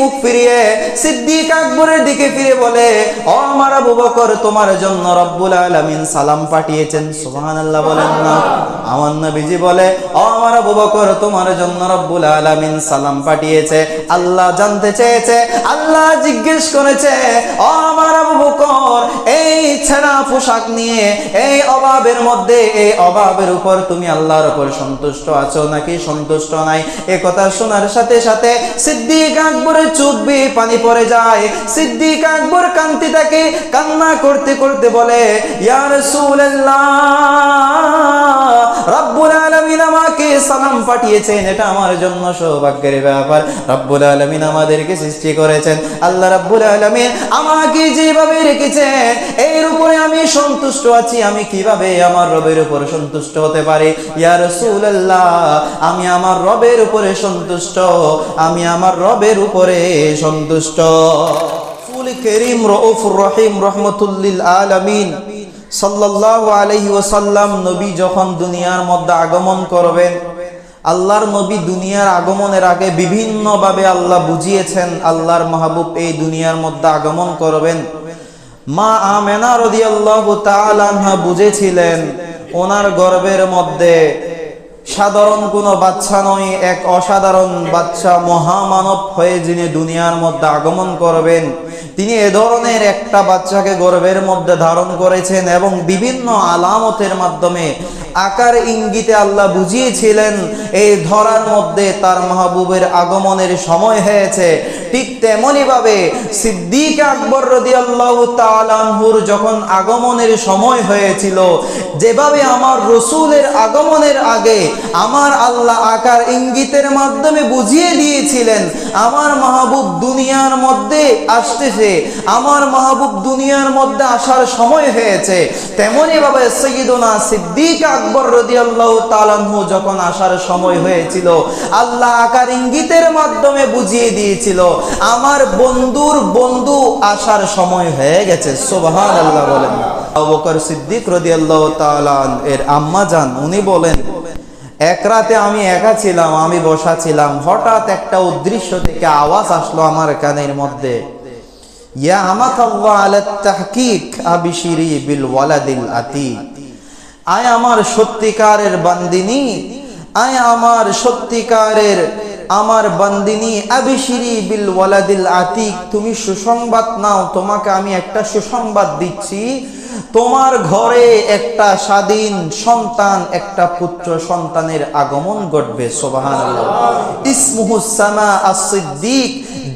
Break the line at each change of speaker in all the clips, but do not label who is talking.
মুখ ফিরিয়ে সিদ্দিক আকবরের দিকে ফিরে বলে, ও আমার আবু বকর, তোমার জন্য রব্বুল আলামিন সালাম পাঠিয়েছেন। সুবহানাল্লাহ বলেন না। আমার নবীজি বলে, ও আমার আবু বকর, তোমার জন্য রব্বুল আলামিন সালাম পাঠিয়েছে। আল্লাহ জানতে চেয়েছে, আল্লাহ জিজ্ঞেস করেছে, ও আমার আবু বকর, এই ছেঁড়া পোশাক নিয়ে, এই অভাবের মধ্যে, এই অভাবের উপর তুমি আল্লাহর উপর সন্তুষ্ট আছো নাকি সন্তুষ্ট নাই? এ কথা শোনার সাথে সাথে সিদ্দিক আকবরের বেয়ে পানি পড়ে যায়। সিদ্দিক আকবর কান্তি তাকে কান্না করতে করতে বলে ইয়া রাসূলুল্লাহ। রব্বুল আলামিন আমাকে সালাম পাঠিয়েছেন, এটা আমার জন্য সৌভাগ্যের ব্যাপার। রব্বুল আলামিন আমাদেরকে সৃষ্টি করেছেন। আল্লাহ রব্বুল আলামিন আমাকে যেভাবে রেখেছেন, এর উপরে আমি সন্তুষ্ট আছি। আমি কীভাবে আমার রবের উপর সন্তুষ্ট হতে পারি? ইয়া রাসূলুল্লাহ, আমি আমার রবের উপরে সন্তুষ্ট। আমি আমার রবের উপরে সন্তুষ্ট। ফুল করিম রউফুর রহিম রহমতুল্লিল আলামিন। সাল্লাল্লাহু আলহি ওসাল্লাম নবী যখন দুনিয়ার মধ্যে আগমন করবেন, আল্লাহর নবী দুনিয়ার আগমনের আগে বিভিন্নভাবে আল্লাহ বুঝিয়েছেন আল্লাহর মাহবুব এই দুনিয়ার মধ্যে আগমন করবেন। মা আমেনা রদি আল্লাহ বুঝেছিলেন, ওনার গর্বের মধ্যে সাধারণ কোনো বাচ্চা নয়, এক অসাধারণ বাচ্চা মহামানব হয়ে যিনি দুনিয়ার মধ্যে আগমন করবেন, তিনি এ ধরনের একটা বাচ্চাকে গর্বের মধ্যে ধারণ করেছেন এবং বিভিন্ন আলামতের মাধ্যমে আকার ইঙ্গিতে আল্লাহ বুঝিয়েছিলেন, এই ধরার মধ্যে তার মাহবুবের আগমনের সময় হয়েছে। ঠিক তেমনি ভাবে সিদ্দিক আকবর রদি আল্লাহ তালানহুর যখন আগমনের সময় হয়েছিল, যেভাবে আমার রসুলের আগমনের আগে আমার আল্লাহ আকার ইঙ্গিতের মাধ্যমে বুঝিয়ে দিয়েছিলেন, আমার মাহবুব দুনিয়ার মধ্যে আসতেছে, আমার মাহবুব দুনিয়ার মধ্যে আসার সময় হয়েছে। তেমনি ভাবে সৈয়দনা সিদ্দিক আকবর রদিয়াল্লাহ তালানহু যখন আসার সময় হয়েছিল, আল্লাহ আকার ইঙ্গিতের মাধ্যমে বুঝিয়ে দিয়েছিল, আমার বন্ধুর বন্ধু আসার সময় হয়ে গেছে সোবাহান আল্লাহ বলেন। আবু বকর সিদ্দিক রদিয়াল্লাহ তালান এর আম্মা যান, উনি বলেন এক রাতে আমি একা ছিলাম, আমি বসা ছিলাম। হঠাৎ একটা উদৃশ্য থেকে আওয়াজ আসলো আমার কানের মধ্যে। আমার সত্যিকারের বান্দিনী, আয় আমার সত্যিকারের আমার বান্দিনী আবিশিরি বিল ওয়ালাদিল আতিক। তুমি সুসংবাদ নাও, তোমাকে আমি একটা সুসংবাদ দিচ্ছি। তোমার ঘরে একটা স্বাধীন সন্তান, একটা পুত্র সন্তানের আগমন ঘটবে সোবাহান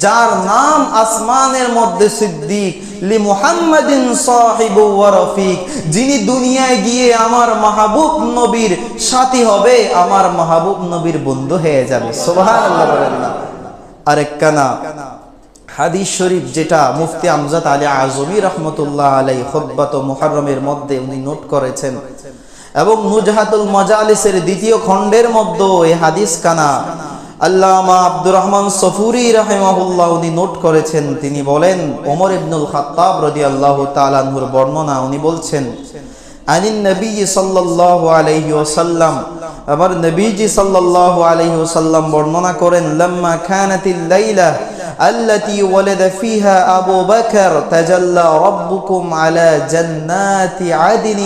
যার নাম আসমানের মধ্যে সিদ্দিক লি মুহাম্মাদিন সাহিবু রফিক, যিনি দুনিয়ায় গিয়ে আমার মাহবুব নবীর সাথী হবে, আমার মাহবুব নবীর বন্ধু হয়ে যাবে, সুবহানাল্লাহ বলেন আরেক কানা হাদিস শরীফ যেটা মুফতি আমজাদ আলী আজমি রহমতুল্লাহ আলাই খব্বাত মুহাররমের মধ্যে উনি নোট করেছেন। এবং নুজহাতুল মজালিসের দ্বিতীয় খণ্ডের মধ্যে এই হাদিস কানা। আল্লামা আব্দুর রহমান সফুরি রাহেমাহুল্লাহ উনি নোট করেছেন। তিনি বলেন, ওমর ইবনুল খাত্তাব রাদিয়াল্লাহু তাআলার বর্ণনা, উনি বলছেন, আনিন নবী সাল্লাল্লাহু আলাইহি ওয়াসাল্লাম। আবার নবীজি সাল্লাল্লাহু আলাইহি ওয়াসাল্লাম বর্ণনা করেন, লাম্মা কানাতিল লাইলা التي ولد فيها أبو بكر تجلى ربكم على جنات عدن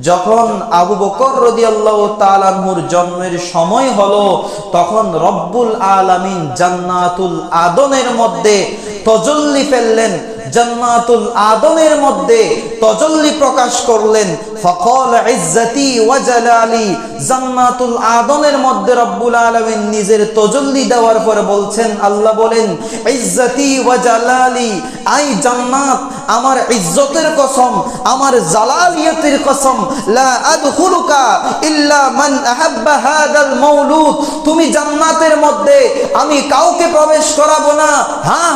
যখন আবু বকর রদিয়াল্লাহু তাআলাহুর জন্মের সময় হলো তখন রব্বুল আলামিন জান্নাতুল আদনের মধ্যে তজল্লি ফেললেন জান্নাতুল আদনের মধ্যে তজল্লি প্রকাশ করলেন। ফকল ইজ্জতি ওয়া জালালি, জান্নাতুল আদনের মধ্যে রব্বুল আলামিন নিজের তজল্লি দেওয়ার পরে বলছেন, আল্লাহ বলেন, ইজ্জতি ওয়া জালালি, আই জান্নাত, আমার ইজ্জতের কসম, আমার জালালিয়াতের কসম, লা আদখুলুকা ইল্লা মান আহাব্বা হাদাল মাউলুদ, তুমি জান্নাতের মধ্যে আমি কাউকে প্রবেশ করাবো না। হ্যাঁ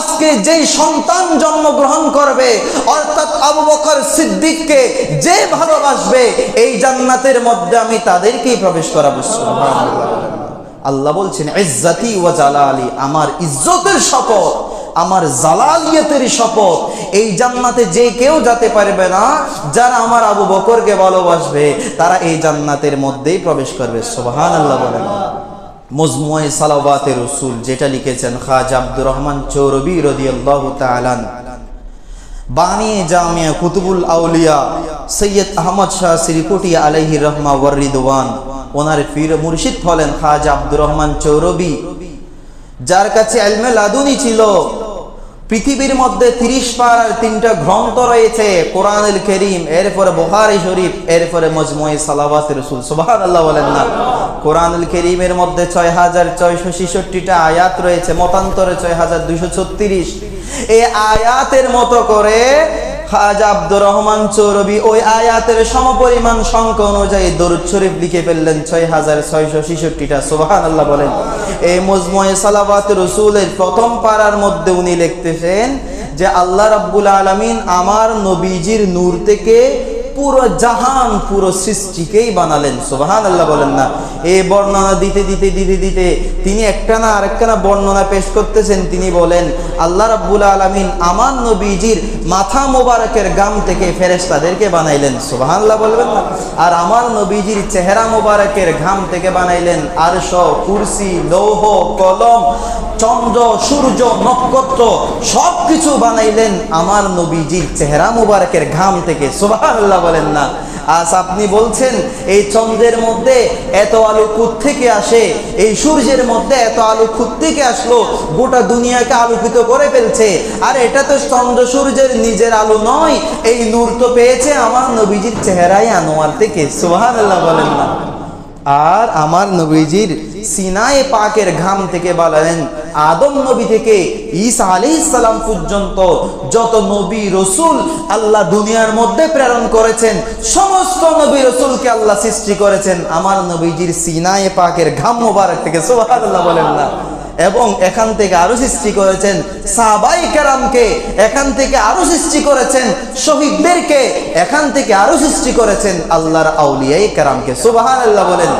আজকে যেই সন্তান জন্মগ্রহণ করবে, অর্থাৎ আবু বকর সিদ্দিককে যে ভালোবাসবে, এই জান্নাতের মধ্যে আমি তাদেরকেই প্রবেশ করাবো আল্লাহ বলছেন, ইজ্জাতি ওয়া জালালি, আমার ইজ্জতের শপথ, আমার জালালিয়তের শপথ। এই জান্নাতে যে কেউ যেতে পারবে না, যারা আমার আবু বকরকে ভালোবাসবে, তারা এই জান্নাতের মধ্যেই প্রবেশ করবে, সুবহানাল্লাহ বলেন। মজমুয়ে সালাওয়াতের রসুল, যেটা লিখেছেন খাজ আব্দুর রহমান চৌরবি রদিয়াল্লাহ তালান বানিয়ে জামিয়া কুতুবুল আউলিয়া সৈয়দ আহমদ শাহ শ্রীকুটি আলহি রহমা ওয়ারিদওয়ান ওনার ফির মুর্শিদ হলেন খাজ আব্দুর রহমান চৌরবি, যার কাছে আলমেল আদুনি ছিল। পৃথিবীর মধ্যে তিরিশ পাড়ার তিনটা গ্রন্থ রয়েছে, কোরআনুল করিম, এরপরে বোহারি শরীফ, এরপরে মজমুয়ে সালাওয়াত রসুল। সুবাহান আল্লাহ বলেন না। কোরআনুল করিমের মধ্যে ছয় হাজার ছয়শো ছেষট্টিটা আয়াত রয়েছে, মতান্তরে ছয় হাজার দুইশো ছত্রিশ। এই আয়াতের মতো করে খাজা আব্দুর রহমান চৌরবি ওই আয়াতের সমপরিমাণ সংখ্যা অনুযায়ী দরুদ শরীফ লিখে ফেললেন ছয় হাজার ছয়শো ছেষট্টিটা। সুবাহান আল্লাহ বলেন। এই মজময়ে সালাবাত রসুলের প্রথম পাড়ার মধ্যে উনি লিখতেছেন যে, আল্লাহ রাব্বুল আলমিন আমার নবীজির নূর থেকে পুরো জাহান, পুরো সৃষ্টিকেই বানালেন। সুবাহান আল্লাহ বলেন না। এই বর্ণনা দিতে দিতে দিতে দিতে তিনি একটা না আরেকটা না বর্ণনা পেশ করতেছেন। তিনি বলেন, আল্লাহ রাব্বুল আলামিন আমার নবীজির মাথা মোবারকের গাম থেকে ফেরেশতাদেরকে বানাইলেন। সুবাহান আল্লাহ বলবেন না। আর আমার নবীজির চেহারা মোবারকের ঘাম থেকে বানাইলেন। আরশ, কুরসি, লৌহ, কলম, চন্দ্র, সূর্য, নক্ষত্র সব কিছু বানাইলেন আমার নবীজির চেহারা মোবারকের ঘাম থেকে। সুবহানাল্লাহ বলেন না। আজ আপনি বলছেন, এই চন্দ্রের মধ্যে এত আলো থেকে আসে? এই সূর্যের মধ্যে এত আলো থেকে আসলো? গোটা দুনিয়াকে আলোকিত করে ফেলছে। আর এটা তো চন্দ্র সূর্যের নিজের আলো নয়। এই নূর তো পেয়েছে আমার নবীজির চেহারাই আনোয়ার থেকে। সুবহানাল্লাহ বলেন না। আর আমার নবীজির সিনায় পাকের ঘাম থেকে বলেন, আদম নবী থেকে ঈসা আলী সালাম পর্যন্ত যত নবী রসুল আল্লাহ দুনিয়ার মধ্যে প্রেরণ করেছেন, সমস্ত নবী রসুলকে আল্লাহ সৃষ্টি করেছেন। আমার নবীজির সিনায় পাকের ঘাম মোবারক থেকে সোহাদ বলেন না। এবং এখান থেকে আরও সৃষ্টি করেছেন সাহাবাই কেরামকে, এখান থেকে আরও সৃষ্টি করেছেন শহীদদেরকে, এখান থেকে আরও সৃষ্টি করেছেন আল্লাহর আউলিয়াই কেরামকে। আল্লাহ বলেন,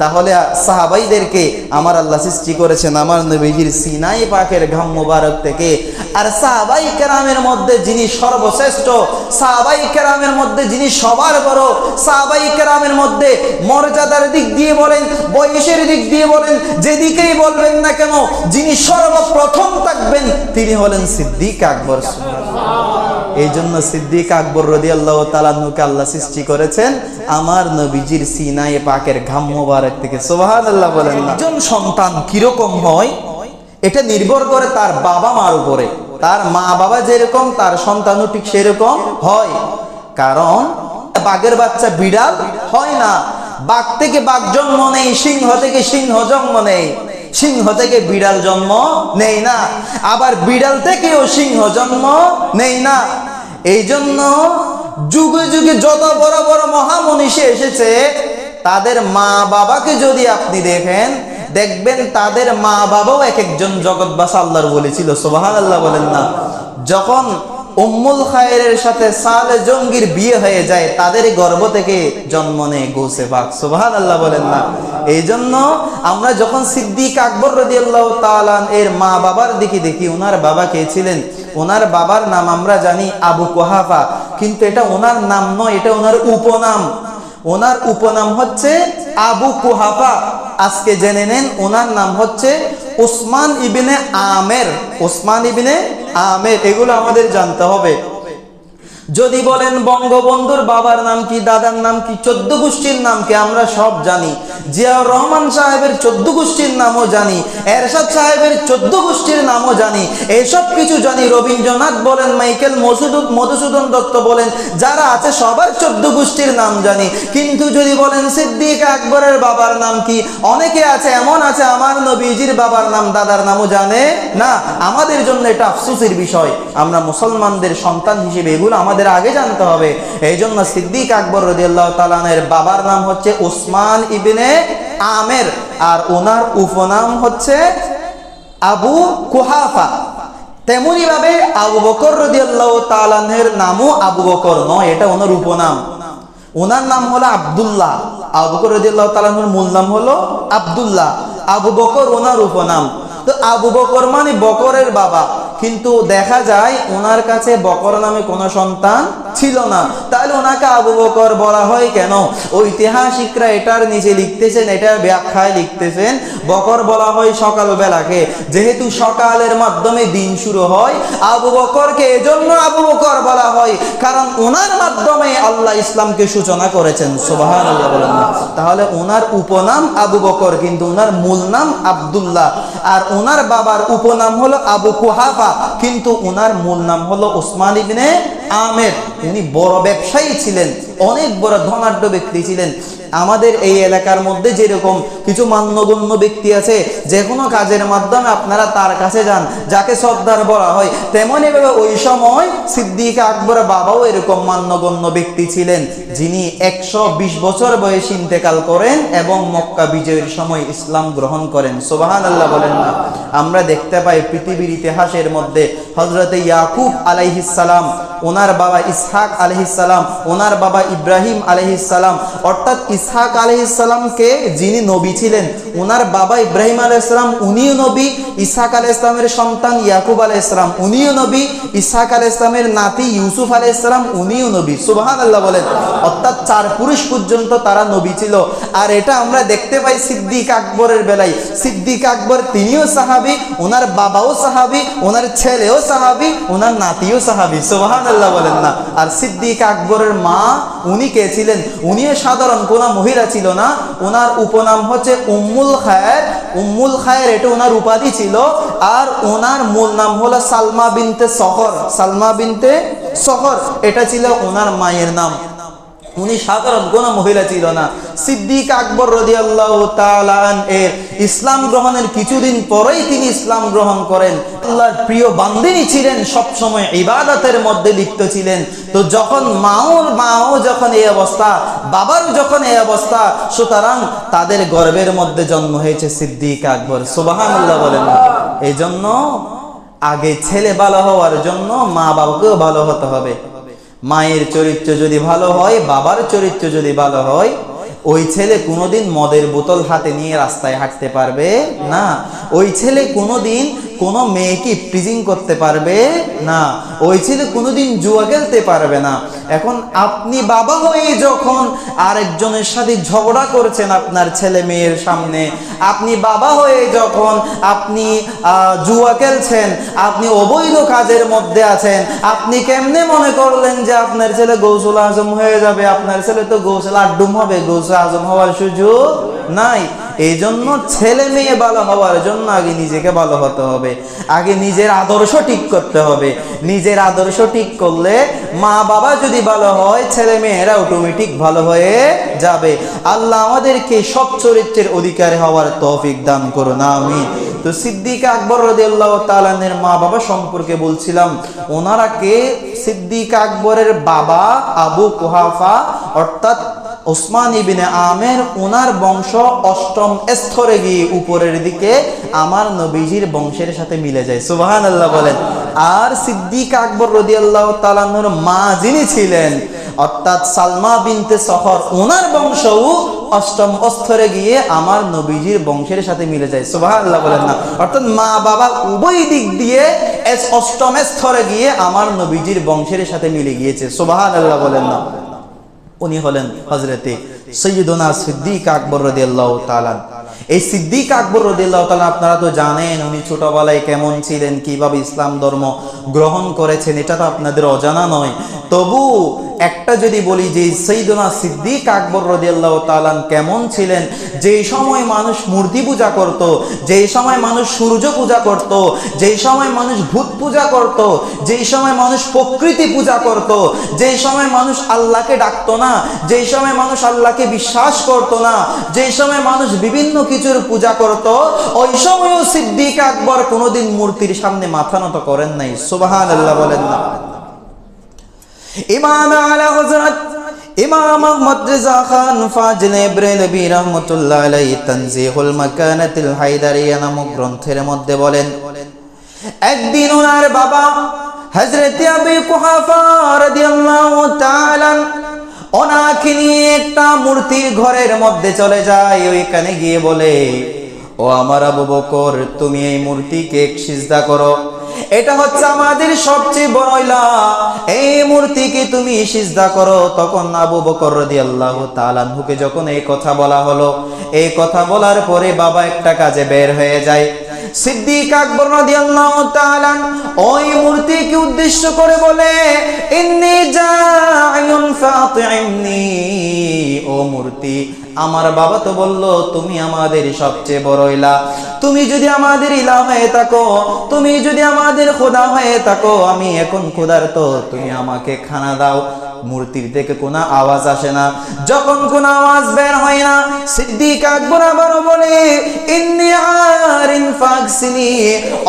তাহলে সাহাবাইদেরকে আমার আল্লাহ সৃষ্টি করেছেন আমার নবীজির সিনাই পাকের ঘাম মুবারক থেকে। আর সাহাবাই কেরামের মধ্যে যিনি সর্বশ্রেষ্ঠ, সাহাবাই কেরামের মধ্যে যিনি সবার বড়, সাহাবাই কেরামের মধ্যে মর্যাদার দিক দিয়ে বলেন, বয়সের দিক দিয়ে বলেন, যেদিকেই বলবেন না কেন যিনি সর্বপ্রথম থাকবেন, তিনি হলেন সিদ্দিক আকবর এই জন্য সিদ্দিক আকবর রদি আল্লাহ তালান্নুকে আল্লাহ সৃষ্টি করেছেন। আমার নবীজির সিনায়ে পাকের ঘাম মোবারক থেকে সোবাহান আল্লাহ বলেন একজন সন্তান কীরকম হয়, এটা নির্ভর করে তার বাবা মার উপরে। তার মা বাবা যেরকম, তার সন্তানও ঠিক সেরকম হয়। কারণ, বাঘের বাচ্চা বিড়াল হয় না। বাঘ থেকে বাঘ জন্ম নেই, সিংহ থেকে সিংহ জন্ম নেই। সিংহ থেকে বিড়াল জন্ম নেই না। আবার বিড়াল থেকেও সিংহ জন্ম নেই না। এই জন্য যুগে যুগে যত বড় বড় মহামনীষী এসেছে, তাদের মা বাবাকে যদি আপনি দেখেন, দেখবেন তাদের মা বাবাও এক একজন জগৎবাস আল্লাহর বলেছিল সোবাহান আল্লাহ বলেন না। যখন উম্মুল খায়ের সাথে সালে জঙ্গির বিয়ে হয়ে যায়, তাদের গর্ব থেকে জন্ম নেয় গোসে পাক। সুবহান আল্লাহ বলেন না। এই জন্য আমরা যখন সিদ্দিক আকবর রদি আল্লাহ তালান এর মা বাবার দিকে দেখি ওনার বাবা কে ছিলেন? ওনার বাবার নাম আমরা জানি আবু কোহাফা, কিন্তু এটা ওনার নাম নয়, এটা ওনার উপনাম। ওনার উপনাম হচ্ছে আবু কুহাফা। আজকে জেনে নেন ওনার নাম হচ্ছে ওসমান ইবিনে আমের। ওসমান ইবিনে আমের, এগুলো আমাদের জানতে হবে। যদি বলেন বঙ্গবন্ধুর বাবার নাম কি, দাদার নাম কি, চোদ্দ গোষ্ঠীর নাম কি, আমরা সব জানি। জিয়াউর রহমান সাহেবের চোদ্দ গোষ্ঠীর নামও জানি, এরশাদ সাহেবের চোদ্দ গোষ্ঠীর নামও জানি। এইসব কিছু জানি। রবীন্দ্রনাথ বলেন, মাইকেল মসুদুদ মধুসূদন দত্ত বলেন, যারা আছে সবার চোদ্দ গোষ্ঠীর নাম জানি। কিন্তু যদি বলেন সিদ্দিক আকবরের বাবার নাম কি, অনেকে আছে, এমন আছে, আমার নবীজির বাবার নাম, দাদার নামও জানে না। আমাদের জন্য এটা আফসোসের বিষয়। আমরা মুসলমানদের সন্তান হিসেবে এগুলো আমাদের আগে জানতে হবে। এই জন্য সিদ্দিক আকবর রদিয়াল্লাহ তালানের বাবার নাম হচ্ছে ওসমান ইবিনে আমের আর ওনার উপনাম হচ্ছে আবু কুহাফা। তেমনি ভাবে আবু বকর রদিয়াল্লাহ তালানের নামও আবু বকর নয়, এটা ওনার উপনাম। ওনার নাম হলো আব্দুল্লাহ। আবু বকর রদিয়াল্লাহ তালানের মূল নাম হলো আব্দুল্লাহ। আবু বকর ওনার উপনাম। তো আবু বকর মানে বকরের বাবা। কিন্তু দেখা যায় ওনার কাছে বকর নামে কোনো সন্তান ছিল না। তাহলে ওনাকে আবু বকর বলা হয় কেন? ঐতিহাসিকরা এটার নিচে লিখতেছেন, এটার ব্যাখ্যায় লিখতেছেন, বকর বলা হয় সকালবেলাকে। যেহেতু সকালের মাধ্যমে দিন শুরু হয়, আবু বকরকে এজন্য আবু বকর বলা হয়, কারণ ওনার মাধ্যমে আল্লাহ ইসলামকে সূচনা করেছেন। সুবাহান তাহলে ওনার উপনাম আবু বকর, কিন্তু ওনার মূল নাম আব্দুল্লাহ। আর ওনার বাবার উপনাম হলো আবু কুহাফা। কিন্তু ওনার মূল নাম হলো ওসমান ইবনে আমের উনি বড় ব্যবসায়ী ছিলেন, অনেক বড় ধনাঢ্য ব্যক্তি ছিলেন। আমাদের এই এলাকার মধ্যে যেরকম কিছু মান্যগণ্য ব্যক্তি আছে, যে কোনো কাজের মাধ্যমে আপনারা তার কাছে যান, যাকে সর্দার বলা হয়। তেমনই ভাবে ওই সময় সিদ্দিক আকবর বাবাও এরকম মান্যগণ্য ব্যক্তি ছিলেন, যিনি একশো বিশ বছর বয়সে ইন্তেকাল করেন এবং মক্কা বিজয়ের সময় ইসলাম গ্রহণ করেন। সোবাহান আল্লাহ বলেন না। আমরা দেখতে পাই পৃথিবীর ইতিহাসের মধ্যে হজরতে ইয়াকুব আলাইহিসালাম ওনার বাবা ইসহাক আলহিসাল্লাম ওনার বাবা ইব্রাহিম আলহিসাল্লাম অর্থাৎ ইসহাক আলহিসাল্লামকে যিনি নবী ছিলেন, ওনার বাবা ইব্রাহিম আলাইসালাম উনিও নবী, ইসহাক আলাহ ইসলামের সন্তান ইয়াকুব আলাহ ইসলাম উনিও নবী, ইসহাক আলাহ ইসলামের নাতি ইউসুফ আলাহ ইসলাম উনিও নবী। সুবাহান আল্লাহ বলেন। অর্থাৎ চার পুরুষ পর্যন্ত তারা নবী ছিল। আর এটা আমরা দেখতে পাই সিদ্দিক আকবরের বেলায়। সিদ্দিক আকবর তিনিও সাহাবি, ওনার বাবাও সাহাবি, ওনার ছেলেও সাহাবি, ওনার নাতিও সাহাবি। সোহান আল্লাহ বলেন না। আর সিদ্দিক আকবরের মা, উনি কে ছিলেন? উনিও সাধারণ কোন মহিলা ছিল না। ওনার উপনাম হচ্ছে উম্মুল খায়ের। উম্মুল খায়ের এটা ওনার উপাধি ছিল। আর ওনার মূল নাম হলো সালমা বিনতে সহর। সালমা বিনতে সহর, এটা ছিল ওনার মায়ের নাম। উনি সাধারণ কোন মহিলা ছিল না। সিদ্দিক আকবর রদি আল্লাহ এর ইসলাম গ্রহণের কিছুদিন পরেই তিনি ইসলাম গ্রহণ করেন। আল্লাহর প্রিয় বান্দিনী ছিলেন সব সময় ইবাদতের মধ্যে লিপ্ত ছিলেন। তো যখন মাওর, মাও যখন এই অবস্থা বাবার যখন এই অবস্থা, সুতরাং তাদের গর্বের মধ্যে জন্ম হয়েছে সিদ্দিক আকবর। সুবাহান বলেন। এই জন্য আগে ছেলে ভালো হওয়ার জন্য মা বাবাকেও ভালো হতে হবে। মায়ের চরিত্র যদি ভালো হয় বাবার চরিত্র যদি ভালো হয় ওই ছেলে কোনোদিন মদের বোতল হাতে নিয়ে রাস্তায় হাঁটতে পারবে না। ওই ছেলে কোনোদিন কোনো মেয়েকে প্রিজিং করতে পারবে না। ওই ছেলে কোনোদিন জুয়া খেলতে পারবে না। এখন আপনি বাবা হয়ে যখন আরেকজনের সাথে ঝগড়া করছেন আপনার ছেলে মেয়ের সামনে, আপনি বাবা হয়ে যখন আপনি জুয়া খেলছেন, আপনি অবৈধ কাজের মধ্যে আছেন, আপনি কেমনে মনে করলেন যে আপনার ছেলে গৌসুল আজম হয়ে যাবে? আপনার ছেলে তো গৌসুল আড্ডুম হবে, গৌসুল আজম হওয়ার সুযোগ নাই। এই জন্য ছেলে মেয়ে ভালো হওয়ার জন্য আগে নিজেকে ভালো হতে হবে। আগে নিজের আদর্শ ঠিক করতে হবে। নিজের আদর্শ ঠিক করলে মা বাবা যদি ভালো হয়, ছেলে মেয়েরা অটোমেটিক ভালো হয়ে যাবে। আল্লাহ আমাদেরকে সব চরিত্রের অধিকার হওয়ার তৌফিক দান করো না আমি তো সিদ্দিক আকবর রদিয়াল্লাহ তালানের মা বাবা সম্পর্কে বলছিলাম, ওনারা কে? সিদ্দিক আকবরের বাবা আবু কুহাফা, অর্থাৎ ওসমান ইবিনে আমের ওনার বংশ অষ্টম স্তরে গিয়ে উপরের দিকে আমার নবীজির বংশের সাথে মিলে যায়। সুবাহান আল্লাহ বলেন। আর সিদ্দিক আকবর রদি আল্লাহ তালানুর মা যিনি ছিলেন, অর্থাৎ সালমা বিনতে শহর ওনার বংশও অষ্টম স্তরে গিয়ে আমার নবীজির বংশের সাথে মিলে যায়। সুবাহান আল্লাহ বলেন না। অর্থাৎ মা বাবা উভয় দিক দিয়ে অষ্টম স্তরে গিয়ে আমার নবীজির বংশের সাথে মিলে গিয়েছে। সুবাহান আল্লাহ বলেন না। উনি হলেন হজরতে সৈয়দনা সিদ্দিক আকবর রদিয়াল্লাহ তালান এই সিদ্দিক আকবর রদিয়াল্লাহ তালান আপনারা তো জানেন, উনি ছোটবেলায় কেমন ছিলেন, কীভাবে ইসলাম ধর্ম গ্রহণ করেছেন, এটা তো আপনাদের অজানা নয়। তবু একটা যদি বলি যে সৈদনা সিদ্দিক আকবর রদিয়াল্লাহ তালান কেমন ছিলেন যেই সময় মানুষ মূর্তি পূজা করত যেই সময় মানুষ সূর্য পূজা করত যেই সময় মানুষ ভূত পূজা করত যেই সময় মানুষ প্রকৃতি পূজা করত যেই সময় মানুষ আল্লাহকে ডাকতো না যেই সময় মানুষ আল্লাহকে বিশ্বাস করত না যেই সময় মানুষ বিভিন্ন কিছুর পূজা করত। ওই সময়ও সিদ্দিক আকবর কোনোদিন মূর্তির সামনে মাথা নত করেন নাই। সুবাহান আল্লাহ বলেন না। ইমাম আলা হযরত ইমাম আহমদ রেজা খান ফাজলে ব্রেলবি রহমতুল্লাহ আলাইহি তানজিহুল মাকানাতিল হায়দারিয়া নামক গ্রন্থের মধ্যে বলেন, একদিন ওনার বাবা হযরত আবি কুহাফা রাদিয়াল্লাহু তাআলা ওনাকে নিয়ে একটা মূর্তির ঘরের মধ্যে চলে যায়, ওইখানে গিয়ে বলে, ও আমার আবু বকর, তুমি এই মূর্তিকে সিজদা করো। এটা হচ্ছে আমাদের সবচেয়ে বড় এই মূর্তিকে তুমি সিজদা করো। তখন আবু বকর রাদিয়াল্লাহু তাআলা আনহুকে যখন এই কথা বলা হলো, এই কথা বলার পরে বাবা একটা কাজে বের হয়ে যায়। সিদ্দিক আকবর রাদিয়াল্লাহু তাআলা ওই মূর্তিকে উদ্দেশ্য করে বলে, ইন্নী জাইলুন ফাতি'নি ও মূর্তি, আমার বাবা তো বলল তুমি আমাদের সবচেয়ে বড় ইলা। তুমি যদি আমাদের ইলা হয়ে থাকো, তুমি যদি আমাদের খোদা হয়ে থাকো, আমি এখন খোদার তো তুমি আমাকে খানা দাও। মূর্তির থেকে কোনো আওয়াজ আসে না। যখন কোনো আওয়াজ বের হয় না, সিদ্দিক আকবর আবারও বলে ফাকসিনি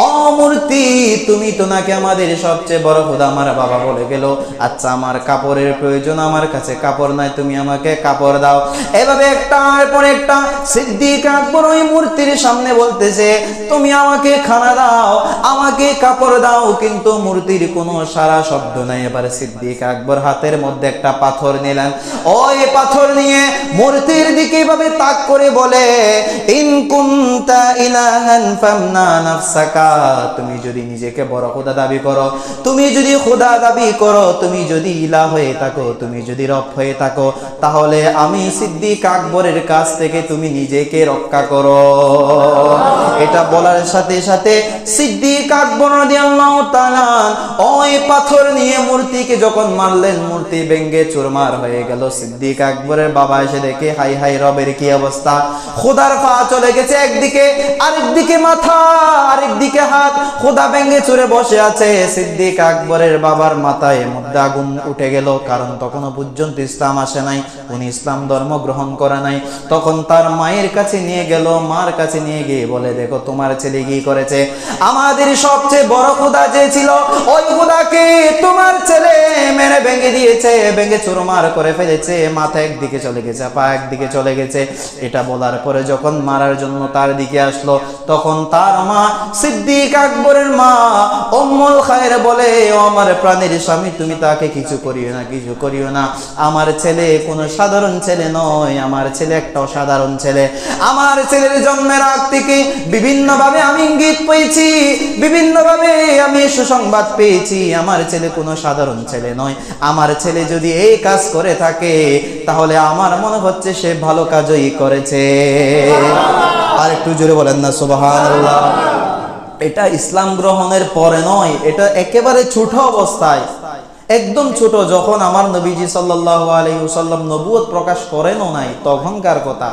ও মূর্তি তুমি তো নাকি আমাদের সবচেয়ে বড় খোদা, আমার বাবা বলে গেল আচ্ছা আমার কাপড়ের প্রয়োজন, আমার কাছে কাপড় নাই, তুমি আমাকে কাপড় দাও। এভাবে একটার পর একটা সিদ্দিক আকবর ওই মূর্তির সামনে বলতেছে, তুমি আমাকে খানা দাও, আমাকে কাপড় দাও। কিন্তু মূর্তির কোনো সারা শব্দ নাই। এবারে সিদ্দিক আকবর হাতের মধ্যে একটা পাথর নিলেন। ওই পাথর নিয়ে মূর্তির দিকে এভাবে তাক করে বলে, ইন কুনতা ইলাহান ফামনা নাফসাকা। তুমি যদি নিজেকে বড় খোদা দাবি করো, তুমি যদি খোদা দাবি করো, তুমি যদি ইলা হয়ে থাকো, তুমি যদি রব হয়ে থাকো, তাহলে আমি সিদ্দিক আকবরের কাছ থেকে তুমি নিজেকে রক্ষা করো। এটা বলার সাথে সাথে সিদ্দিক আকবর ওই পাথর নিয়ে মূর্তিকে যখন মারলেন, মূর্তি ভেঙ্গে চুরমার হয়ে গেল। সিদ্দিক আকবরের বাবা এসে দেখে, হাই হাই, রবের কি অবস্থা? খোদার পা চলে গেছে একদিকে, আরেকদিকে মাথা, আরেকদিকে হাত। খোদা ভেঙ্গে চুরে বসে আছে সিদ্দিক আকবরের বাবার মাথায় মধ্যে আগুন উঠে গেল, কারণ তখনও পর্যন্ত ইসলাম আসে নাই, উনি ইসলাম ধর্ম গ্রহণ করে নাই। তখন তার মায়ের কাছে নিয়ে গেল, মার কাছে নিয়ে গিয়ে বলে, দেখো, তোমার ছেলে কি করেছে? আমাদের সবচেয়ে বড় খোদা যে ছিল, ওই খোদাকে তোমার ছেলে মেরে ভেঙে দিয়েছে, ভেঙে চুরমার করে ফেলেছে, মাথা একদিকে চলে গেছে, পা একদিকে চলে গেছে। এটা বলার পরে যখন মারার জন্য তার দিকে আসলো, তখন তার মা সিদ্দিক আকবরের মা অম্মল খায়ের বলে আমার প্রাণের স্বামী, তুমি তাকে কিছু করিও না, কিছু করিও না। আমার ছেলে কোনো সাধারণ ছেলে নয়, আমার ছেলে একটা অসাধারণ ছেলে। আমার ছেলের জন্মের আগ থেকে বিভিন্নভাবে আমি ইঙ্গিত পেয়েছি, বিভিন্নভাবে আমি সুসংবাদ পেয়েছি, আমার ছেলে কোনো সাধারণ ছেলে নয়। আমার ছেলে যদি এই কাজ করে থাকে, তাহলে আমার মনে হচ্ছে সে ভালো কাজই করেছে। আর একটু জোরে বলেন না, সুবহানাল্লাহ। এটা ইসলাম গ্রহণের পরে নয়, এটা একেবারে ছোট অবস্থায়। একদম ছোট, যখন আমার নবীজি ওয়াসাল্লাম নবুয়ত প্রকাশ করেনও নাই, তখনকার কথা।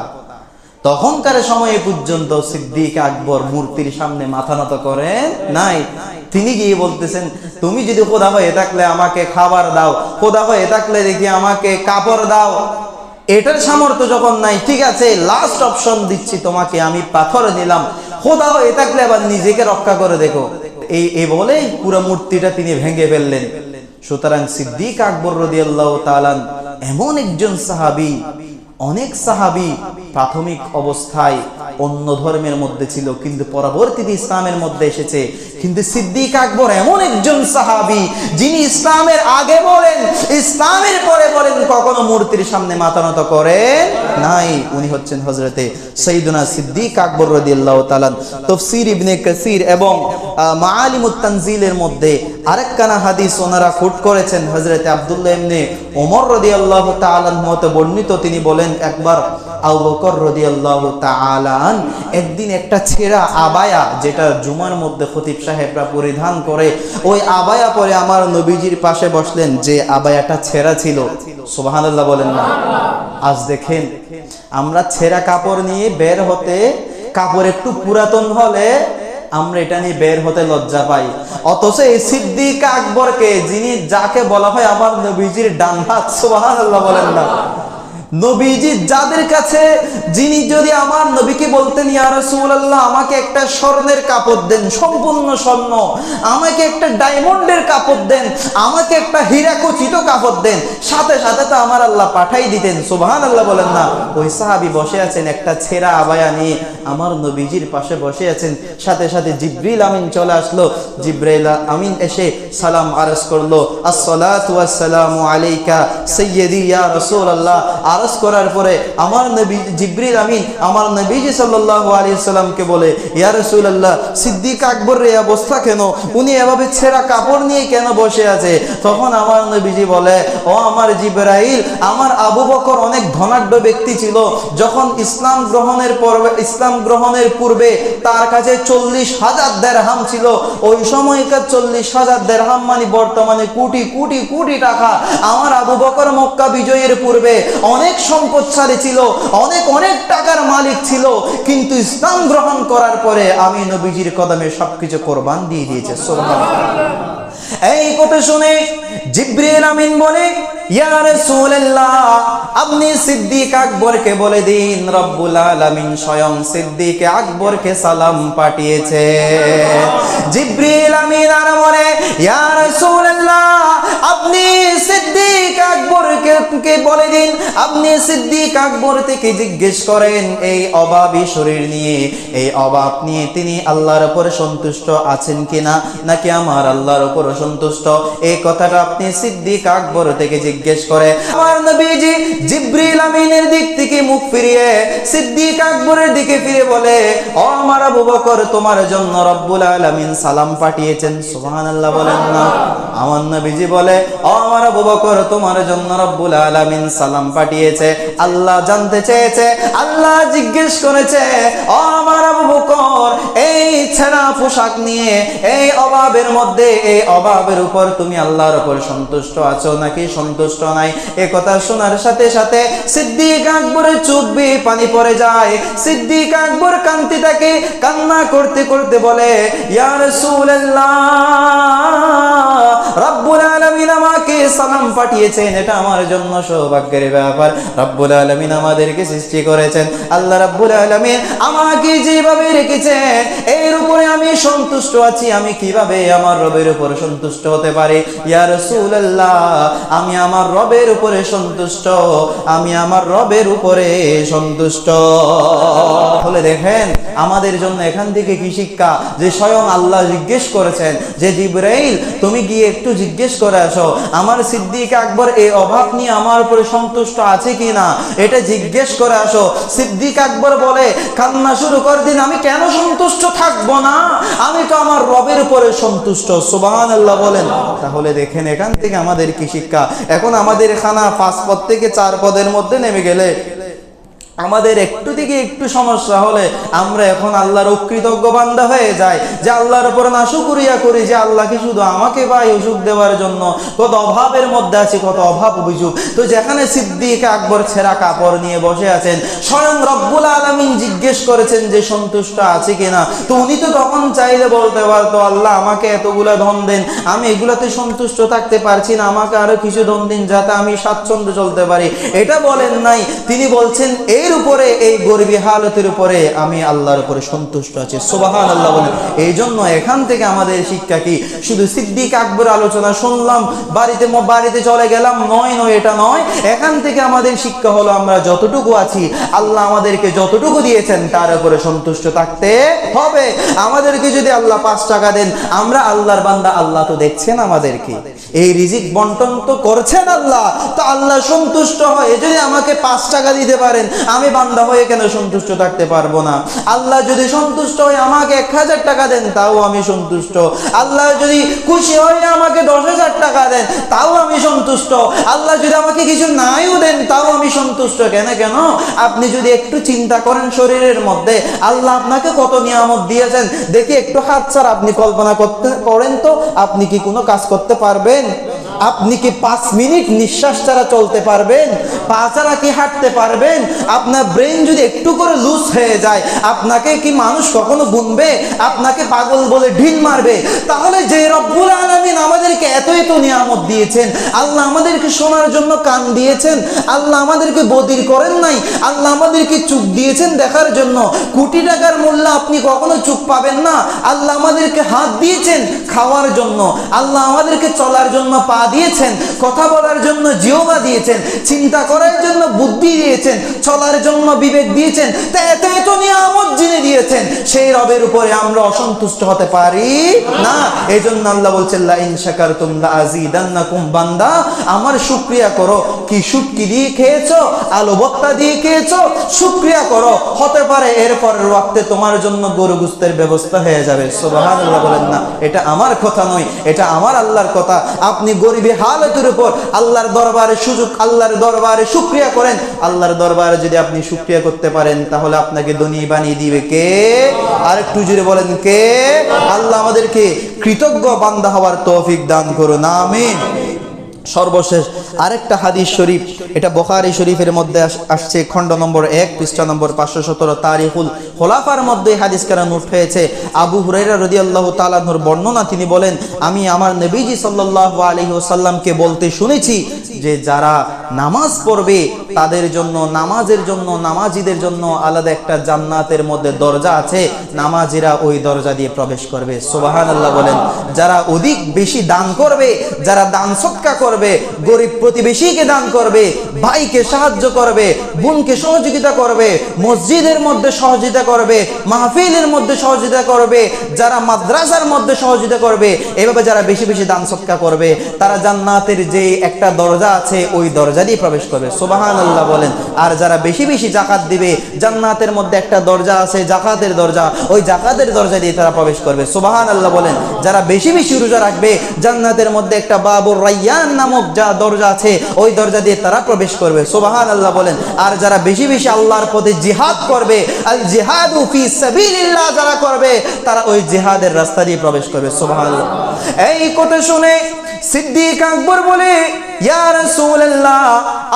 তখনকার সময়ে পর্যন্ত সিদ্দিক আকবর মূর্তির সামনে মাথা নত করেন নাই। তিনি গিয়ে বলতেছেন, তুমি যদি খোদা হয়ে থাকলে আমাকে খাবার দাও, খোদা হয়ে থাকলে দেখি আমাকে কাপড় দাও। এটার সামর্থ্য যখন নাই, ঠিক আছে লাস্ট অপশন দিচ্ছি তোমাকে, আমি পাথর দিলাম খোদা হয়ে থাকলে আবার নিজেকে রক্ষা করে দেখো। এই এই বলেই পুরো মূর্তিটা তিনি ভেঙে ফেললেন। সুতরাং সিদ্দিক আকবর রদিয়াল্লাহ তালান এমন একজন সাহাবি, অনেক সাহাবি প্রাথমিক অবস্থায় অন্য ধর্মের মধ্যে ছিল, কিন্তু পরবর্তীতে ইসলামের মধ্যে এসেছে, কিন্তু সিদ্দিক আকবর এমন একজন সাহাবি, যিনি ইসলামের আগে বলেন, ইসলামের পরে বলেন, কখনো মূর্তির সামনে মাথা নত করেন নাই। উনি হচ্ছেন হজরতে সৈদুনা সিদ্দিক আকবর রদিয়াল্লাহ তালান তফসির ইবনে কাসির এবং মাআলিমুত তানজিলের মধ্যে আরেকখানা হাদিস ওনারা ফুট করেছেন। হজরতে আব্দুল্লাহ ইবনে ওমর রাদিয়াল্লাহু তাআলা মতে বর্ণিত, তিনি বলেন, একবার আবু বকর রাদিয়াল্লাহু তাআলা একদিন একটা ছেঁড়া আবায়া, যেটা জুমার মধ্যে খতিব সাহেবরা পরিধান করে, ওই আবায়া পরে আমার নবীজির পাশে বসলেন, যে আবায়াটা ছেঁড়া ছিল। সুবহানাল্লাহ বলেন না। আজ দেখেন, আমরা ছেঁড়া কাপড় নিয়ে বের হতে, কাপড় একটু পুরাতন হলে আমরা এটা নিয়ে বের হতে লজ্জা পাই। অথচ এই সিদ্দিক আকবরকে, যিনি যাকে বলা হয় আমার নবীজির ডান হাত, সুবহানাল্লাহ বলেন না। নবীজি যাদের কাছে, যিনি যদি আমার নবীকে বলতেন, ইয়া রাসূলুল্লাহ, আমাকে একটা স্বর্ণের কাপড় দেন, সম্পূর্ণ স্বর্ণ। আমাকে একটা ডায়মন্ডের কাপড় দেন, আমাকে একটা হীরা খচিত কাপড় দেন। সাথে সাথে তো আমার আল্লাহ পাঠাই দিতেন, সুবহানাল্লাহ বলেন না। ওই সাহাবী বসে আছেন, একটা ছেঁড়া আবায়া নিয়ে আমার নবীজির পাশে বসে আছেন। সাথে সাথে জিব্রিল আমিন চলে আসলো। জিব্রাইল আমিন এসে সালাম আরজ করল। আসসালাতু ওয়াসসালামু আলাইকা সাইয়্যিদি ইয়া রাসূলুল্লাহ। আরজ করার পরে আমার নবী জিব্রিল আমিন, আমার নবীজি সাল্লাল্লাহু আলাইহি সাল্লামকে বলে, ইয়া রাসূলুল্লাহ, সিদ্দিক আকবর এই অবস্থা কেন? উনি এভাবে ছেঁড়া কাপড় নিয়ে কেন বসে আছে? তখন আমার নবীজি বলে, ও আমার জিব্রাইল, আমার আবু বকর অনেক ধনাঢ্য ব্যক্তি ছিল। যখন ইসলাম গ্রহণের পর্বে ইসলাম গ্রহণের পূর্বে তার কাছে চল্লিশ হাজার দেড়হাম ছিল। ওই সময়কার চল্লিশ হাজার দেড়হাম মানে বর্তমানে কোটি কোটি কোটি টাকা। আমার আবু বকর মক্কা বিজয়ের পূর্বে অনেক সম্পদশালী ছিল, অনেক অনেক টাকার মালিক ছিল, কিন্তু ইসলাম গ্রহণ করার পরে আমি নবীজির কদমে সবকিছু কোরবান দিয়ে দিয়েছে, সুবহানাল্লাহ। এই কথা শুনে জিব্রিল আমিন বলে, ইয়া রাসূলুল্লাহ, আপনি সিদ্দিক আকবরকে বলে দিন, রব্বুল আলামিন স্বয়ং সিদ্দিক আকবরকে সালাম পাঠিয়েছে। জিব্রিল আমিন আর বলে, ইয়া রাসূলুল্লাহ, আপনি সিদ্দিক আকবরকে কে বলে দিন? আপনি সিদ্দিক আকবর থেকে জিজ্ঞেস করেন, এই অভাবী শরীর নিয়ে, এই অভাব নিয়ে তিনি আল্লাহর উপর সন্তুষ্ট আছেন কিনা? নাকি আমার আল্লাহর উপর সন্তুষ্ট। এই কথাটা আপনি সিদ্দিক আকবর থেকে জিজ্ঞেস করে। আমার নবীজি জিব্রিল আমিনের দিক থেকে মুখ ফিরিয়ে সিদ্দিক আকবরের দিকে ফিরে বলে, ও আমার আবু বকর, তোমার জন্য রব্বুল আলামিন সালাম পাঠিয়েছেন। সুবহানাল্লাহ বলেন না। আমার নবীজি বলে, ও আমার আবু বকর, তোমার জন্য রব্বুল আলামিন সালাম পাঠিয়েছে। আল্লাহ জানতে চেয়েছে, আল্লাহ জিজ্ঞেস করেছে, ও আমার আবু বকর, এই ছেঁড়া পোশাক নিয়ে, এই অভাবের মধ্যে, এই অভাবের উপর তুমি আল্লাহর উপর সন্তুষ্ট আছো নাকি সন্তুষ্ট নাই? এ কথা শোনার সাথে সাথে সিদ্দিক আকবরের চোখ বেয়ে পানি পড়ে যায়। সিদ্দিক আকবর কান্তি তাকে কান্না করতে করতে বলে, ইয়া রাসূলুল্লাহ রব্বুল আলামিন আমাকে সালাম পাঠিয়েছেন, এটা আমার জন্য সৌভাগ্যের ব্যাপার। রব্বুল আলামিন আমাদেরকে সৃষ্টি করেছেন। আল্লাহ রব্বুল আলামিন আমাকে যেভাবে রেখেছেন, এর উপরে আমি সন্তুষ্ট আছি, আমি কীভাবে আমার রবের উপর সন্তুষ্ট হতে পারি? ইয়া রাসূলুল্লাহ, আমি আমার রবের উপরে সন্তুষ্ট, আমি আমার রবের উপরে সন্তুষ্ট। হলে দেখেন, আমাদের জন্য এখান থেকে কি শিক্ষা? যে স্বয়ং আল্লাহ জিজ্ঞেস করেছেন যে জিব্রাইল, তুমি গিয়ে একটু জিজ্ঞেস করে আসো, আমার সিদ্দিক আকবর এই অভাব নিয়ে আমার উপরে সন্তুষ্ট আছে কি না এটা জিজ্ঞেস করে আসো। সিদ্দিক আকবর বলে, কান্না শুরু করে দিন, আমি কেন সন্তুষ্ট থাকব না? আমি তো আমার রবের উপরে সন্তুষ্ট। সুবাহান আল্লাহ বলেন। তাহলে দেখেন এখান থেকে আমাদের কি শিক্ষা? এখন আমাদের খানা পাঁচ পদ থেকে চার পদের মধ্যে নেমে গেলে আমাদের একটু দিকে একটু সমস্যা হলে আমরা এখন আল্লাহর অকৃতজ্ঞ বান্দা হয়ে যাই, যে আল্লাহর উপর না শুকুরিয়া করি, যে আল্লাহকে শুধু আমাকে পাই অসুখ দেওয়ার জন্য। কত অভাবের মধ্যে আছে, কত অভাব অভিযোগ। তো যেখানে সিদ্দিক আকবর ছেঁড়া কাপড় নিয়ে বসে আছেন, স্বয়ং রব্বুল আলমিন জিজ্ঞেস করেছেন যে সন্তুষ্ট আছে কিনা। তো উনি তো তখন চাইলে বলতে পারতো, আল্লাহ, আমাকে এতগুলা ধন দেন, আমি এগুলাতে সন্তুষ্ট থাকতে পারছি না, আমাকে আরও কিছু ধন দিন, যাতে আমি স্বাচ্ছন্দ্য চলতে পারি। এটা বলেন নাই। তিনি বলছেন এর উপরে, এই গরিবী হালতের উপরে আমি আল্লাহর উপরে সন্তুষ্ট আছি। সুবাহান আল্লাহ বলেন এই জন্য এখান থেকে আমাদের শিক্ষা কি? শুধু সিদ্দিক আকবর আলোচনা শুনলাম, বাড়িতে বাড়িতে চলে গেলাম, নয় নয়, এটা নয়। এখান থেকে আমাদের শিক্ষা হলো, আমরা যতটুকু আছি, আল্লাহ আমাদেরকে যতটুকু দিয়েছেন, তার উপরে সন্তুষ্ট থাকতে হবে। আমাদেরকে যদি আল্লাহ পাঁচ টাকা দেন, আমরা আল্লাহর বান্দা, আল্লাহ তো দেখছেন আমাদেরকে। এই রিজিক বন্টন তো করছেন আল্লাহ। তো আল্লাহ সন্তুষ্ট হয়, যদি আমাকে পাঁচ টাকা দিতে পারেন আমি বান্দা হয়ে কেন সন্তুষ্ট থাকতে পারব না? আল্লাহ যদি সন্তুষ্ট হয় আমাকে এক হাজার টাকা দেন, তাও আমি সন্তুষ্ট। আল্লাহ যদি খুশি হয়ে আমাকে দশ হাজার টাকা দেন, তাও আমি সন্তুষ্ট। আল্লাহ যদি আমাকে কিছু নাইও দেন, তাও আমি সন্তুষ্ট। কেন কেন? আপনি যদি একটু চিন্তা করেন শরীরের মধ্যে, আল্লাহ আপনাকে কত নিয়ামত দিয়েছেন? দেখি একটু হাত ছাড়া আপনি কল্পনা করতে করেন তো, আপনি কি কোনো কাজ করতে পারবেন? আপনি কি পাঁচ মিনিট নিঃশ্বাস ছাড়া চলতে পারবেন? পা ছাড়া কি হাঁটতে পারবেন? আপনার ব্রেন যদি একটু করে লুজ হয়ে যায়, আপনাকে কি মানুষ কখনো গুনবে? আপনাকে পাগল বলে ঢিল মারবে? তাহলে যে রব্বুল আলমিন আমাদেরকে এত এত নিয়ামত দিয়েছেন, আল্লাহ আমাদেরকে শোনার জন্য কান দিয়েছেন, আল্লাহ আমাদেরকে বদির করেন নাই, আল্লাহ আমাদেরকে চুপ দিয়েছেন দেখার জন্য, কোটি টাকার মূল্য আপনি কখনো চুপ পাবেন না। আল্লাহ আমাদেরকে হাত দিয়েছেন খাওয়ার জন্য, আল্লাহ আমাদেরকে চলার জন্য পা দিয়েছেন, কথা বলার জন্য জিওবা দিয়েছেন, চিন্তা করার জন্য বুদ্ধি দিয়েছেন, চলার জন্য বিবেক দিয়েছেন, তা এত দিয়েছেন, সেই রবের উপরে আমরা অসন্তুষ্ট হতে পারি না। এই জন্য আল্লাহ বলছেন লা ইন শাকারতুম লা আযীদান্নাকুম বান্দা, আমার শুকরিয়া করো। কি শুটকি দিয়ে খেয়েছো? আলু ভর্তা দিয়ে খেয়েছো? শুকরিয়া করো। হতে পারে এর পরের ওয়াক্তে তোমার জন্য গরু গুস্তের ব্যবস্থা হয়ে যাবে। সুবহানাল্লাহ বলেন না, এটা আমার কথা নয়, এটা আমার আল্লাহর কথা। আপনি গরিবী হালতের উপর। আল্লাহর দরবারে সুযোগ, আল্লাহর দরবারে শুক্রিয়া করেন। আল্লাহর দরবারে যদি আপনি শুক্রিয়া করতে পারেন, তাহলে আপনাকে ধনী বানিয়ে দিবে কে? আর একটু জুড়ে বলেন কে? আল্লাহ আমাদেরকে কৃতজ্ঞ বান্দা হওয়ার তৌফিক দান করুন, আমিন। সর্বশেষ আরেকটা হাদিস শরীফ, এটা বখারি শরীফের মধ্যে আসছে, খণ্ড নম্বর এক, পৃষ্ঠা নম্বর পাঁচশো সতেরো তারিহুল খোলাফার মধ্যে হাদিস কারা নোট হয়েছে আবু হুরাইরা রদি আল্লাহ তালাহুর বর্ণনা, তিনি বলেন, আমি আমার নবীজি সাল্লাহ আলহি ওসাল্লামকে বলতে শুনেছি যে যারা নামাজ পড়বে, তাদের জন্য, নামাজের জন্য, নামাজিদের জন্য আলাদা একটা জান্নাতের মধ্যে দরজা আছে। নামাজিরা ওই দরজা দিয়ে প্রবেশ করবে। সোবাহান আল্লাহ বলেন, যারা অধিক বেশি দান করবে, যারা দান সৎকা করবে গরিব প্রতিবেশীকে দান করবে, ভাইকে সাহায্য করবে, বোনকে সহযোগিতা করবে, মসজিদের মধ্যে সহযোগিতা করবে, মাহফিলের মধ্যে সহযোগিতা করবে, যারা মাদ্রাসার মধ্যে সহযোগিতা করবে, এভাবে যারা বেশি বেশি দান সৎকা করবে, তারা জান্নাতের যে একটা দরজা আছে, ওই দরজা দিয়ে প্রবেশ করবে। সুবাহান আল্লাহ বলেন। আর যারা বেশি বেশি জাকাত দিবে, জান্নাতের মধ্যে একটা দরজা আছে জাকাতের দরজা, ওই জাকাতের দরজা দিয়ে তারা প্রবেশ করবে। সুবাহান আল্লাহ বলেন। যারা বেশি বেশি রোজা রাখবে, জান্নাতের মধ্যে একটা বাবুর রাইয়ান নামক যা দরজা আছে, ওই দরজা দিয়ে তারা প্রবেশ করবে। সোবাহান আল্লাহ বলেন, আর যারা বেশি বেশি আল্লাহর পথে জিহাদ করবে জিহাদ যারা করবে, তারা ওই জিহাদের রাস্তা দিয়ে প্রবেশ করবে। সোবাহান এই কথা শুনে সিদ্দিক আকবর বলে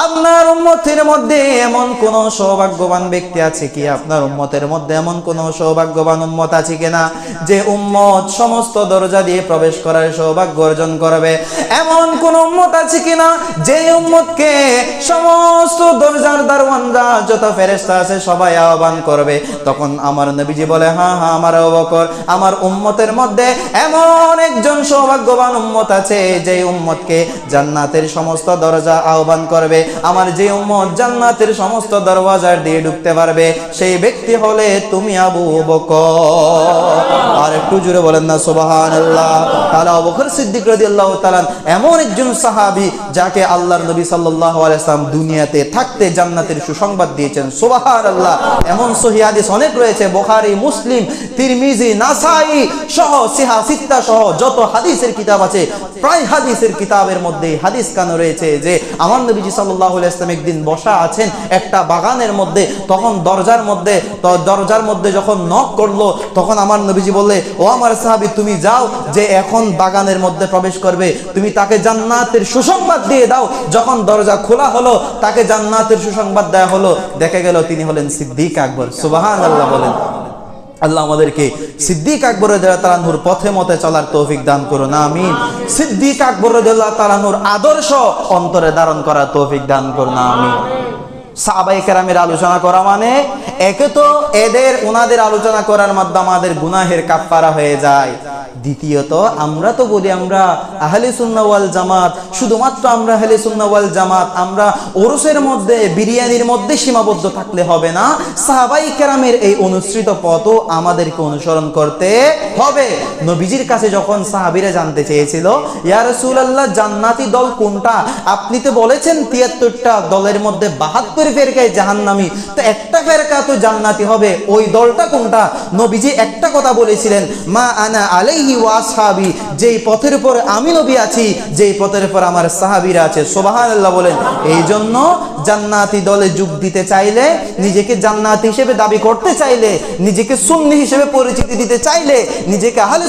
আপনার উম্মতের মধ্যে এমন কোন সৌভাগ্যবান ব্যক্তি আছে কি? আপনার উম্মতের মধ্যে এমন কোন সৌভাগ্যবান উম্মত আছে কিনা যে উম্মত সমস্ত দরজা দিয়ে প্রবেশ করার সৌভাগ্য অর্জন করবে। এমন কোন উম্মত আছে কিনা যে উম্মতকে সমস্ত দরজার দারওয়ানরা, যত ফেরেশতা আছে, সবাই আহ্বান করবে। তখন আমার নবীজি বলে হ্যাঁ হ্যাঁ আমার অবকর। আমার উম্মতের মধ্যে এমন একজন সৌভাগ্যবান উম্মত আছে যে উম্মতকে জান্নাতের সমস্ত দরজা আহ্বান করবে, আমার যে উম্মত জান্নাতের সমস্ত দরওয়াজার দিয়ে ঢুকতে পারবে, সেই ব্যক্তি হলে তুমি আবু বকর। আর একটু জুড়ে বলেন না, সুবহানাল্লাহ। তাআলা আবু বকর সিদ্দিক তাআলা এমন একজন সাহাবী যাকে আল্লাহর নবী সাল্লাল্লাহু আলাইহি সাল্লাম দুনিয়াতে থাকতে জান্নাতের সুসংবাদ দিয়েছেন। সুবহানাল্লাহ, এমন সহিহ অনেক রয়েছে, বুখারী, মুসলিম, তিরমিজি, নাসাই সহ, সিহা, সিত্তা সহ যত হাদিসের কিতাব আছে, প্রায় হাদিসের কিতাবের মধ্যে হাদিস কান রয়েছে যে আমার নবীজি সাল্লাল্লাহু আলাইহি সাল্লাম একদিন বসা আছেন একটা বাগানের মধ্যে, তখন দরজার মধ্যে দরজার মধ্যে যখন নক করল, তখন আমার নবীজি বললে, ও আমার সাহাবী, তুমি যাও যে এখন বাগানের মধ্যে প্রবেশ করবে। তুমি তাকে জান্নাতের সুসংবাদ দিয়ে দাও। যখন দরজা খোলা হলো, তাকে জান্নাতের সুসংবাদ দেওয়া হলো। দেখা গেল তিনি হলেন সিদ্দিক আকবর। সুবহানাল্লাহ বলেন। আল্লাহ আমাদেরকে সিদ্দিক আকবর তালানুর পথে মতে চলার তৌফিক দান করুন, আমিন। সিদ্দিক আকবর তালানুর আদর্শ অন্তরে ধারণ করার তৌফিক দান করুন, আমিন। সাহাবাই কেরামের আলোচনা করা মানে একে তো এদের ওনাদের আলোচনা করার মাধ্যমে আমাদের গুনাহের কাফফারা হয়ে যায়। দ্বিতীয়ত, আমরা তো বলি আমরা আহলে সুন্নাহ ওয়াল জামাত, শুধুমাত্র আমরা আহলে সুন্নাহ ওয়াল জামাত, আমরা ওরসের মধ্যে, বিরিয়ানির মধ্যে সীমাবদ্ধ থাকলে হবে না। সাহাবাই কেরামের এই অনুসৃত পথও আমাদেরকে অনুসরণ করতে হবে। নবীজির কাছে যখন সাহাবীরা জানতে চেয়েছিল, ইয়া রাসূলুল্লাহ, জান্নাতি দল কোনটা? আপনি তো বলেছেন, তিয়াত্তরটা দলের মধ্যে বাহাত্তর ফেরকায় জাহান্নামি। তো একটা ফেরকা তো জান্নাতি হবে। ওই দলটা কোনটা? নবীজি একটা কথা বলেছিলেন, মা আনা যেই পথের আমি নবী আছি, যেই পথের আমার সাহাবীরা আছে। বলেন। এই জন্য জান্নাতি দলে যোগ দিতে চাইলে, নিজেকে জান্নাতি হিসেবে দাবি করতে চাইলে, নিজেকে সুন্নি হিসেবে পরিচিতি দিতে চাইলে, নিজেকে আহলে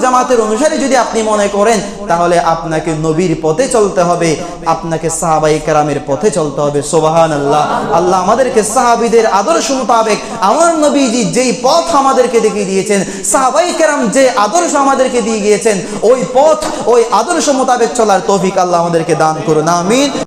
জামাতের অনুসারী যদি আপনি মনে করেন, তাহলে আপনাকে নবীর পথে চলতে হবে, আপনাকে সাহাবাই কেরামের পথে চলতে হবে। সুবহানাল্লাহ আল্লাহ আমাদেরকে সাহাবিদের আদর্শ মোতাবেক আমার নবীজি যেই পথ আমাদেরকে দেখিয়ে দিয়েছেন, সাহাবাই কেরাম যে আদর্শ আমাদেরকে দিয়ে গিয়েছেন, ওই পথ, ওই আদর্শ মোতাবেক চলার তৌফিক আল্লাহ আমাদেরকে দান করুন, আমিন।